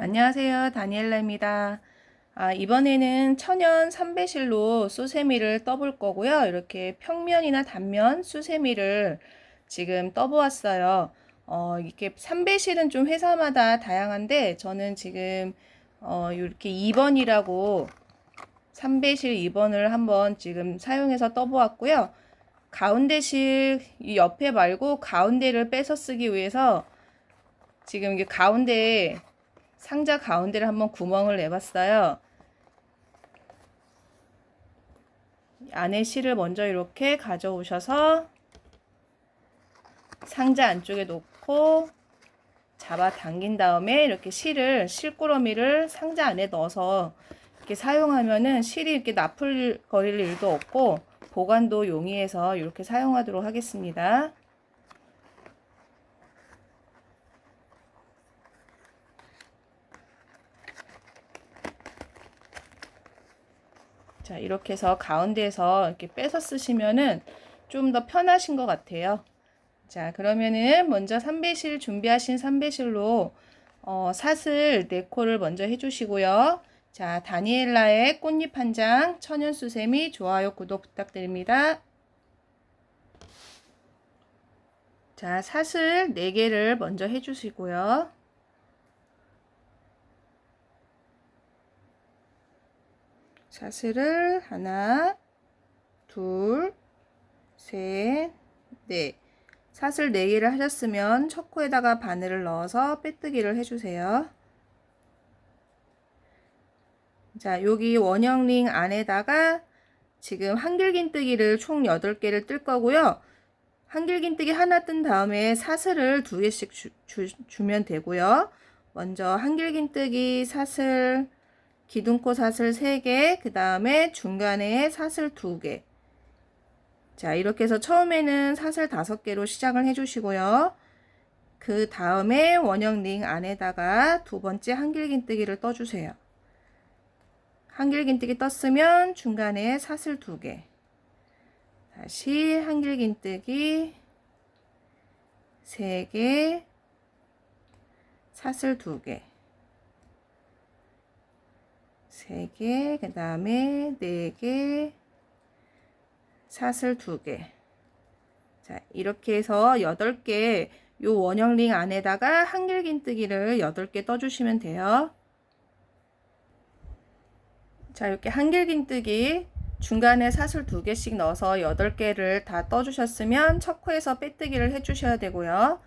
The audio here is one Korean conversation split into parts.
안녕하세요. 다니엘라입니다. 아, 이번에는 천연 삼배실로 수세미를 떠볼 거고요. 이렇게 평면이나 단면 수세미를 지금 떠보았어요. 어, 이렇게 삼배실은 좀 회사마다 다양한데 저는 지금 어, 이렇게 2번이라고 삼배실 2번을 한번 지금 사용해서 떠보았고요. 가운데 실, 이 옆에 말고 가운데를 빼서 쓰기 위해서 지금 이게 가운데 상자 가운데를 한번 구멍을 내봤어요. 안에 실을 먼저 이렇게 가져오셔서 상자 안쪽에 놓고 잡아 당긴 다음에 이렇게 실을 실꾸러미를 상자 안에 넣어서 이렇게 사용하면은 실이 이렇게 나풀 거릴 일도 없고 보관도 용이해서 이렇게 사용하도록 하겠습니다. 자, 이렇게 해서 가운데에서 이렇게 빼서 쓰시면은 좀 더 편하신 것 같아요. 자, 그러면은 먼저 삼배실 준비하신 삼배실로 어, 사슬 4코를 먼저 해주시고요. 자, 다니엘라의 꽃잎 한 장, 천연수세미, 좋아요, 구독 부탁드립니다. 자, 사슬 4개를 먼저 해주시고요. 사슬을 하나, 둘, 셋, 넷. 사슬 4개를 하셨으면 첫 코에다가 바늘을 넣어서 빼뜨기를 해주세요. 자, 여기 원형 링 안에다가 지금 한길긴뜨기를 총 8개를 뜰 거고요. 한길긴뜨기 하나 뜬 다음에 사슬을 두 개씩 주, 주, 주면 되고요. 먼저 한길긴뜨기 사슬 기둥코 사슬 3개, 그 다음에 중간에 사슬 2개. 자, 이렇게 해서 처음에는 사슬 5개로 시작을 해주시고요. 그 다음에 원형 링 안에다가 두 번째 한길긴뜨기를 떠주세요. 한길긴뜨기 떴으면 중간에 사슬 2개. 다시 한길긴뜨기 3개, 사슬 2개. 3개, 그 다음에 4개, 사슬 2개. 자, 이렇게 해서 8개, 요 원형링 안에다가 한길긴뜨기를 8개 떠주시면 돼요. 자, 이렇게 한길긴뜨기 중간에 사슬 2개씩 넣어서 8개를 다 떠주셨으면 첫 코에서 빼뜨기를 해주셔야 되고요.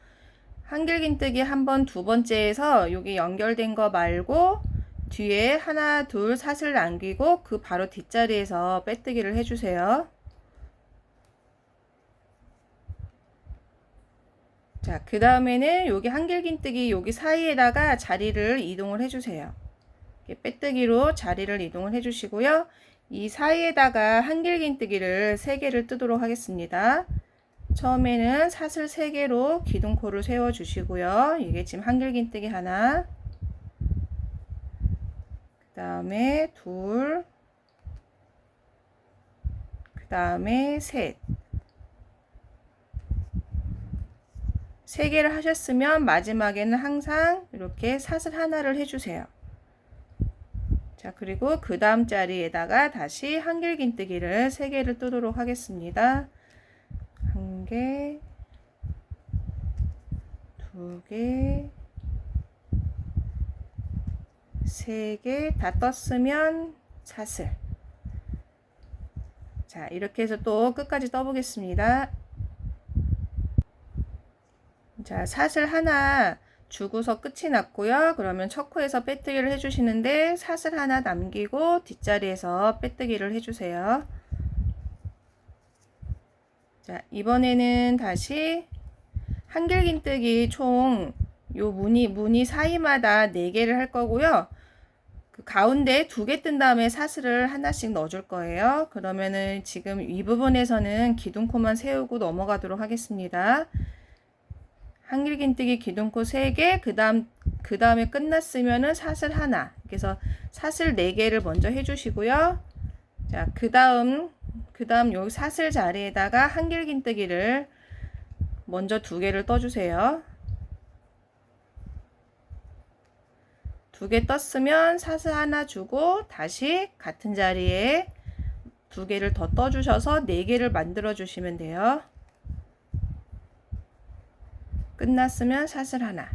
한길긴뜨기 한 번, 두 번째에서 여기 연결된 거 말고 뒤에 하나, 둘 사슬 남기고 그 바로 뒷자리에서 빼뜨기를 해주세요. 자, 그 다음에는 여기 한길긴뜨기 여기 사이에다가 자리를 이동을 해주세요. 빼뜨기로 자리를 이동을 해주시고요. 이 사이에다가 한길긴뜨기를 3개를 뜨도록 하겠습니다. 처음에는 사슬 3개로 기둥코를 세워주시고요. 이게 지금 한길긴뜨기 하나, 그 다음에 둘, 그 다음에 셋. 세 개를 하셨으면 마지막에는 항상 이렇게 사슬 하나를 해주세요. 자, 그리고 그 다음 자리에다가 다시 한길긴뜨기를 세 개를 뜨도록 하겠습니다. 한 개, 두 개, 세 개 다 떴으면 사슬. 자, 이렇게 해서 또 끝까지 떠보겠습니다. 자, 사슬 하나 주고서 끝이 났고요. 그러면 첫 코에서 빼뜨기를 해주시는데 사슬 하나 남기고 뒷자리에서 빼뜨기를 해주세요. 자, 이번에는 다시 한길긴뜨기 총 요 무늬, 무늬 사이마다 4개를 할 거고요. 그 가운데 두 개 뜬 다음에 사슬을 하나씩 넣어줄 거예요. 그러면은 지금 이 부분에서는 기둥코만 세우고 넘어가도록 하겠습니다. 한길긴뜨기 기둥코 3개, 그 다음, 그 다음에 끝났으면은 사슬 하나. 그래서 사슬 4개를 먼저 해주시고요. 자, 그 다음, 그 다음 여기 사슬 자리에다가 한길긴뜨기를 먼저 두 개를 떠주세요. 두 개 떴으면 사슬 하나 주고 다시 같은 자리에 두 개를 더 떠주셔서 네 개를 만들어 주시면 돼요. 끝났으면 사슬 하나.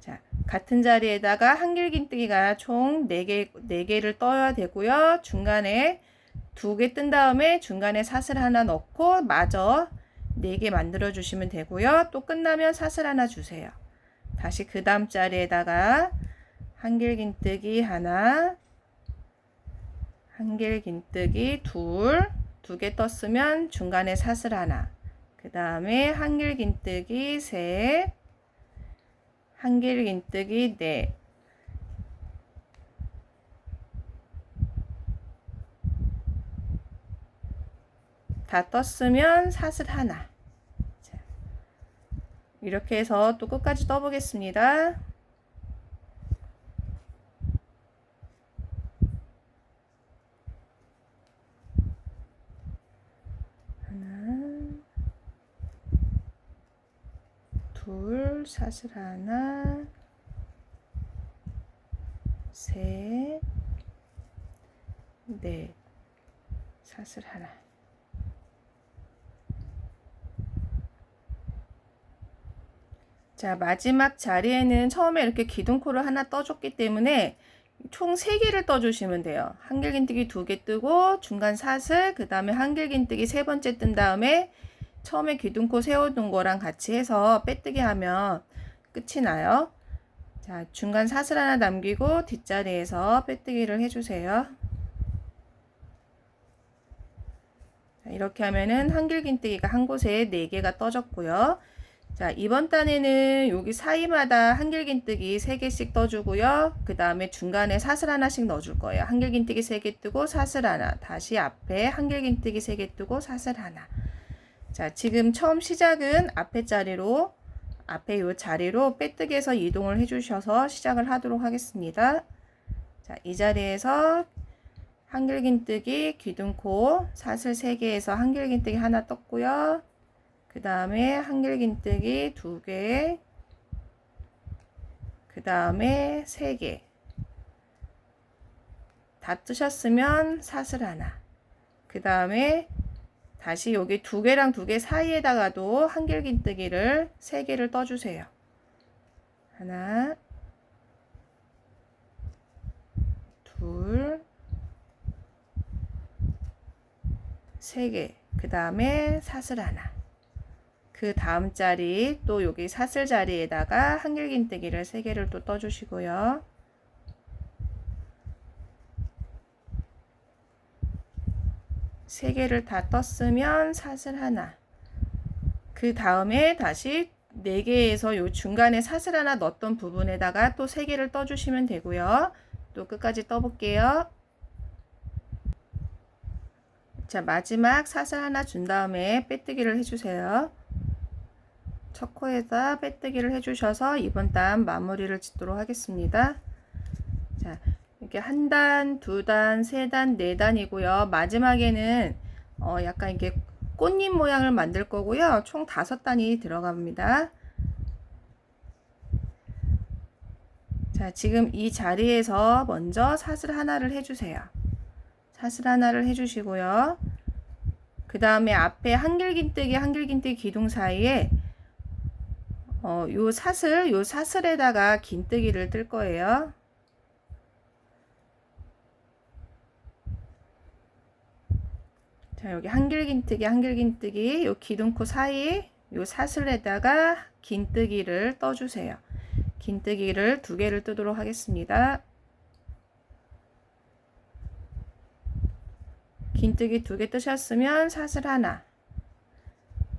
자, 같은 자리에다가 한길긴뜨기가 총 4개, 4개를 떠야 되고요. 중간에 두 개 뜬 다음에 중간에 사슬 하나 넣고 마저 4개 만들어 주시면 되고요. 또 끝나면 사슬 하나 주세요. 다시 그 다음 자리에다가 한길긴뜨기 하나, 한길긴뜨기 둘, 두 개 떴으면 중간에 사슬 하나, 그 다음에 한길긴뜨기 셋, 한길긴뜨기 넷, 다 떴으면 사슬 하나. 자, 이렇게 해서 또 끝까지 떠보겠습니다. 하나, 둘, 사슬 하나, 셋, 넷, 사슬 하나. 자, 마지막 자리에는 처음에 이렇게 기둥코를 하나 떠줬기 때문에 총 3개를 떠주시면 돼요. 한길긴뜨기 2개 뜨고 중간 사슬, 그 다음에 한길긴뜨기 세 번째 뜬 다음에 처음에 기둥코 세워둔 거랑 같이 해서 빼뜨기 하면 끝이 나요. 자, 중간 사슬 하나 남기고 뒷자리에서 빼뜨기를 해주세요. 자, 이렇게 하면은 한길긴뜨기가 한 곳에 4개가 떠졌고요. 자, 이번 단에는 여기 사이마다 한길긴뜨기 3개씩 떠주고요. 그 다음에 중간에 사슬 하나씩 넣어줄 거예요. 한길긴뜨기 3개 뜨고 사슬 하나. 다시 앞에 한길긴뜨기 3개 뜨고 사슬 하나. 자, 지금 처음 시작은 앞에 자리로, 앞에 요 자리로 빼뜨기해서 이동을 해주셔서 시작을 하도록 하겠습니다. 자, 이 자리에서 한길긴뜨기, 귀둥코, 사슬 3개에서 한길긴뜨기 하나 떴고요. 그 다음에 한길긴뜨기 두 개, 그 다음에 세 개. 다 뜨셨으면 사슬 하나. 그 다음에 다시 여기 두 개랑 두 개 사이에다가도 한길긴뜨기를 세 개를 떠주세요. 하나, 둘, 세 개. 그 다음에 사슬 하나. 그 다음 자리 또 여기 사슬 자리에다가 한길긴뜨기를 3개를 또 떠주시고요. 세 개를 다 떴으면 사슬 하나. 그 다음에 다시 4개에서 요 중간에 사슬 하나 넣었던 부분에다가 또 3개를 떠주시면 되고요. 또 끝까지 떠볼게요. 자, 마지막 사슬 하나 준 다음에 빼뜨기를 해주세요. 첫 코에다 빼뜨기를 해주셔서 이번 단 마무리를 짓도록 하겠습니다. 자, 이렇게 한 단, 두 단, 세 단, 네 단이고요. 마지막에는 어, 약간 이게 꽃잎 모양을 만들 거고요. 총 다섯 단이 들어갑니다. 자, 지금 이 자리에서 먼저 사슬 하나를 해주세요. 사슬 하나를 해주시고요. 그 다음에 앞에 한길긴뜨기, 한길긴뜨기 기둥 사이에 어, 요 사슬, 요 사슬에다가 긴뜨기를 뜰 거예요. 자, 여기 한길긴뜨기, 한길긴뜨기, 요 기둥코 사이, 요 사슬에다가 긴뜨기를 떠주세요. 긴뜨기를 두 개를 뜨도록 하겠습니다. 긴뜨기 두 개 뜨셨으면 사슬 하나.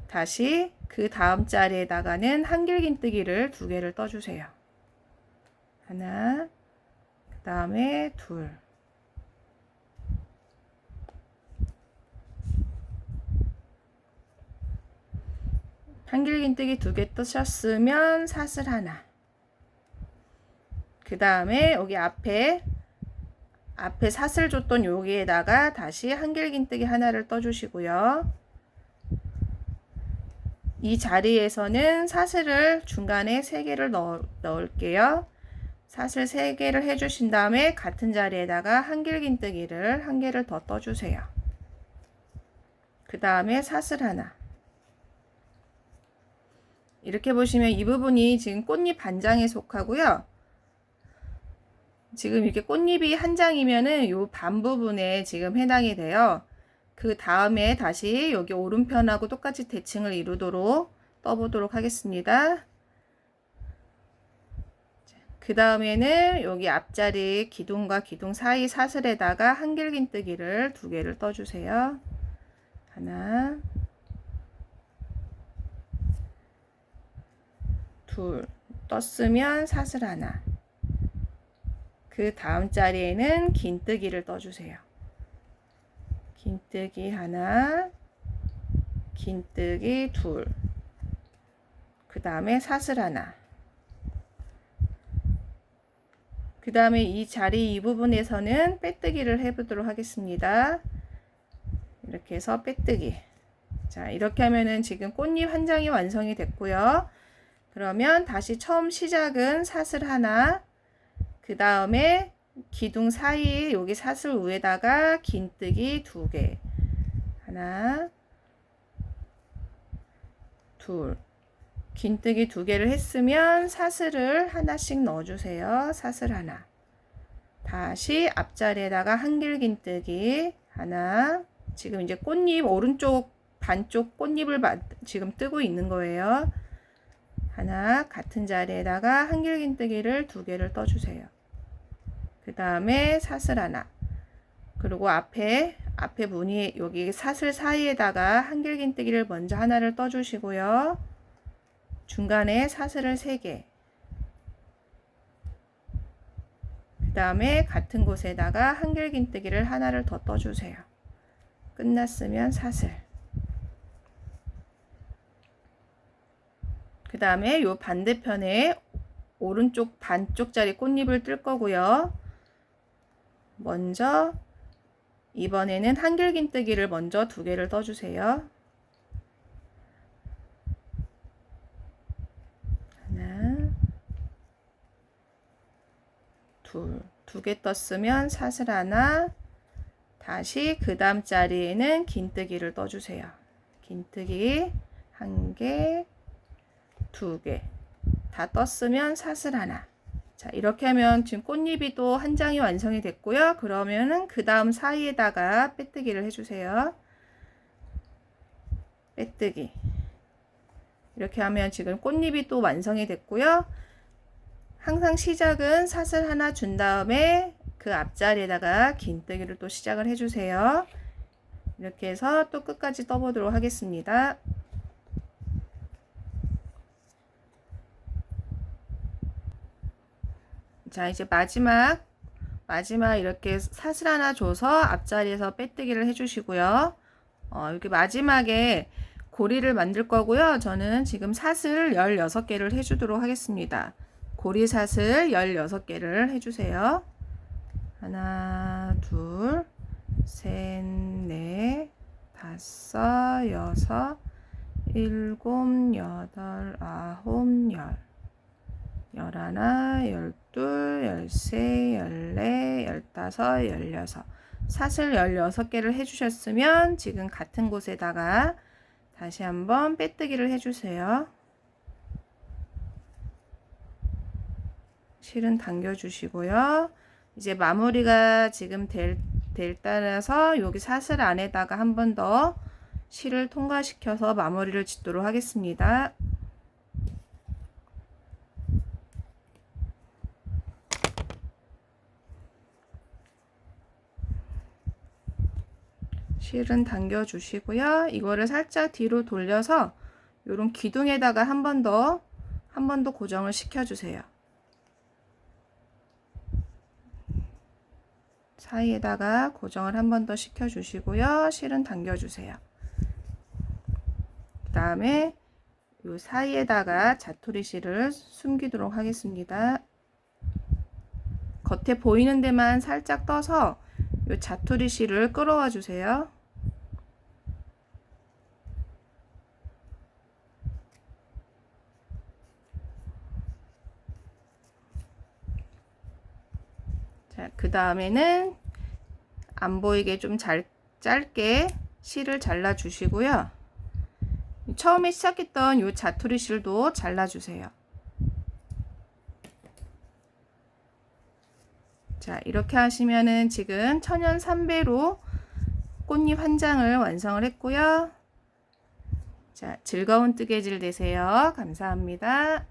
다시 그 다음 자리에다가는 한길긴뜨기를 두 개를 떠주세요. 하나, 그 다음에 둘. 한길긴뜨기 두 개 뜨셨으면 사슬 하나. 그 다음에 여기 앞에 앞에 사슬 줬던 여기에다가 다시 한길긴뜨기 하나를 떠주시고요. 이 자리에서는 사슬을 중간에 3개를 넣, 넣을게요. 사슬 3개를 해주신 다음에 같은 자리에다가 한길긴뜨기를 한 개를 더 떠주세요. 그 다음에 사슬 하나. 이렇게 보시면 이 부분이 지금 꽃잎 반 장에 속하고요. 지금 이렇게 꽃잎이 한 장이면은 요 반 부분에 지금 해당이 돼요. 그 다음에 다시 여기 오른편하고 똑같이 대칭을 이루도록 떠보도록 하겠습니다. 그 다음에는 여기 앞자리 기둥과 기둥 사이 사슬에다가 한길긴뜨기를 두 개를 떠주세요. 하나, 둘, 떴으면 사슬 하나. 그 다음 자리에는 긴뜨기를 떠주세요. 긴뜨기 하나, 긴뜨기 둘, 그 다음에 사슬 하나. 그 다음에 이 자리 이 부분에서는 빼뜨기를 해보도록 하겠습니다. 이렇게 해서 빼뜨기. 자, 이렇게 하면은 지금 꽃잎 한 장이 완성이 됐고요. 그러면 다시 처음 시작은 사슬 하나, 그 다음에 기둥 사이에 여기 사슬 위에다가 긴뜨기 두 개. 하나, 둘. 긴뜨기 두 개를 했으면 사슬을 하나씩 넣어주세요. 사슬 하나. 다시 앞자리에다가 한길 긴뜨기 하나. 지금 이제 꽃잎 오른쪽 반쪽 꽃잎을 지금 뜨고 있는 거예요. 하나 같은 자리에다가 한길 긴뜨기를 두 개를 떠주세요. 그 다음에 사슬 하나. 그리고 앞에 앞에 무늬 여기 사슬 사이에다가 한길 긴뜨기를 먼저 하나를 떠주시고요. 중간에 사슬을 3개. 그 다음에 같은 곳에다가 한길긴뜨기를 하나를 더 떠주세요. 끝났으면 사슬. 그 다음에 요 반대편에 오른쪽 반쪽짜리 꽃잎을 뜰 거고요. 먼저 이번에는 한길긴뜨기를 먼저 두 개를 떠주세요. 둘, 두 개 떴으면 사슬 하나, 다시 그 다음 자리에는 긴뜨기를 떠주세요. 긴뜨기 한 개, 두 개. 다 떴으면 사슬 하나. 자, 이렇게 하면 지금 꽃잎이 또 한 장이 완성이 됐고요. 그러면은 그 다음 사이에다가 빼뜨기를 해주세요. 빼뜨기. 이렇게 하면 지금 꽃잎이 또 완성이 됐고요. 항상 시작은 사슬 하나 준 다음에 그 앞자리에다가 긴뜨기를 또 시작을 해주세요. 이렇게 해서 또 끝까지 떠보도록 하겠습니다. 자 이제 마지막 마지막 이렇게 사슬 하나 줘서 앞자리에서 빼뜨기를 해주시고요. 어, 이렇게 마지막에 고리를 만들 거고요. 저는 지금 사슬 16개를 해주도록 하겠습니다. 고리 사슬 16개를 해주세요. 하나, 둘, 셋, 넷, 다섯, 여섯, 일곱, 여덟, 아홉, 열. 열하나, 열둘, 열세, 열네, 열다섯, 열여섯. 사슬 16개를 해주셨으면 지금 같은 곳에다가 다시 한번 빼뜨기를 해주세요. 실은 당겨 주시고요. 이제 마무리가 지금 될, 될 따라서 여기 사슬 안에다가 한 번 더 실을 통과시켜서 마무리를 짓도록 하겠습니다. 실은 당겨 주시고요. 이거를 살짝 뒤로 돌려서 이런 기둥에다가 한 번 더 한 번 더 고정을 시켜 주세요. 사이에다가 고정을 한 번 더 시켜 주시고요. 실은 당겨 주세요. 그 다음에 이 사이에다가 자토리 실을 숨기도록 하겠습니다. 겉에 보이는 데만 살짝 떠서 이 자토리 실을 끌어와 주세요. 그 다음에는 안 보이게 좀 잘, 짧게 실을 잘라 주시고요. 처음에 시작했던 이 자투리 실도 잘라 주세요. 자, 이렇게 하시면은 지금 천연 삼배로 꽃잎 한 장을 완성을 했고요. 자, 즐거운 뜨개질 되세요. 감사합니다.